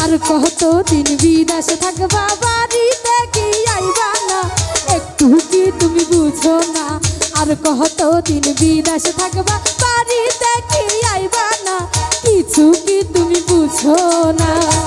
কত দিন বিদেশে থাকবা বাড়িতে কি আইবা না? একটু কি তুমি বুঝো না? আর কত দিন বিদেশে থাকবা বাড়িতে কি আইবা না? কিছু কি তুমি বুঝো না?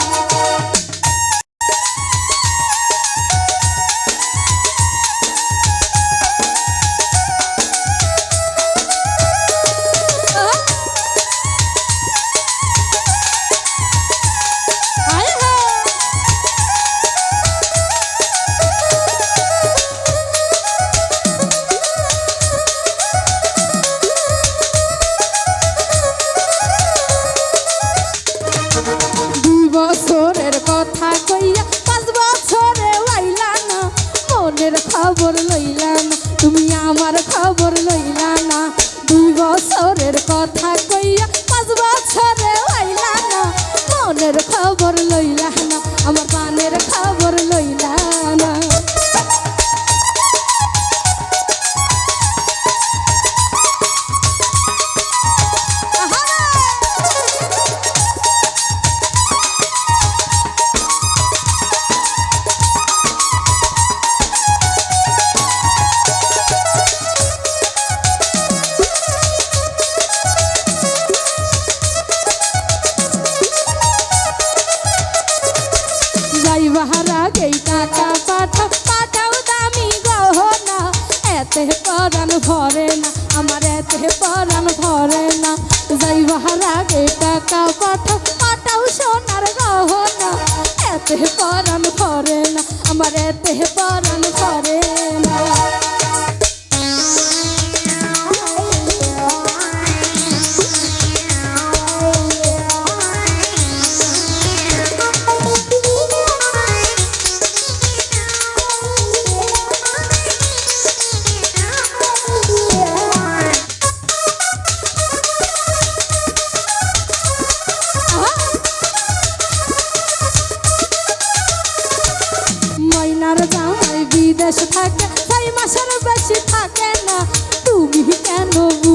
মনের খবর লইলা এতে পরান ভরে না, আমার এতে পরান ভরে না। যাই বাহারা গেই টাকা পাঠাও পাঠাও সোনার গহনা। এতে পরান ভরে না, আমার এতে পরান ভরে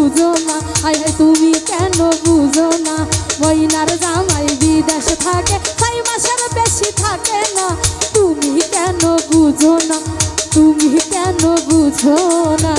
বুঝো না হাই তুমি কেন বুঝো না ময়নার জামাই বিদেশ থাকে, ছয় মাসের বেশি থাকে না। তুমি কেন বুঝো না তুমি কেন বুঝো না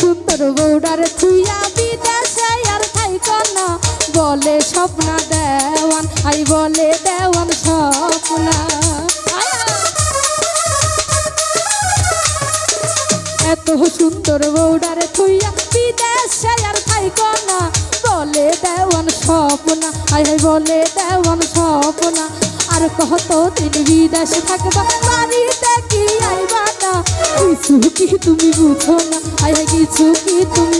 সুন্দর বৌডার থুইয়া বিদেশে আর খাইত না। বলে স্বপ্না দেওয়ান, আই বলে দেওয়ান স্বপ্না। এত সুন্দর বৌডার থুইয়া বিদেশে আর খাইত না। বলে দেওয়ান স্বপ্না, আই বলে দেওয়ান স্বপ্না। আর কত দিন বিদেশে থাকবা, বাড়িতে কি আইবা না? কিছু কি তুমি বুঝো না? আই কিছু তুমি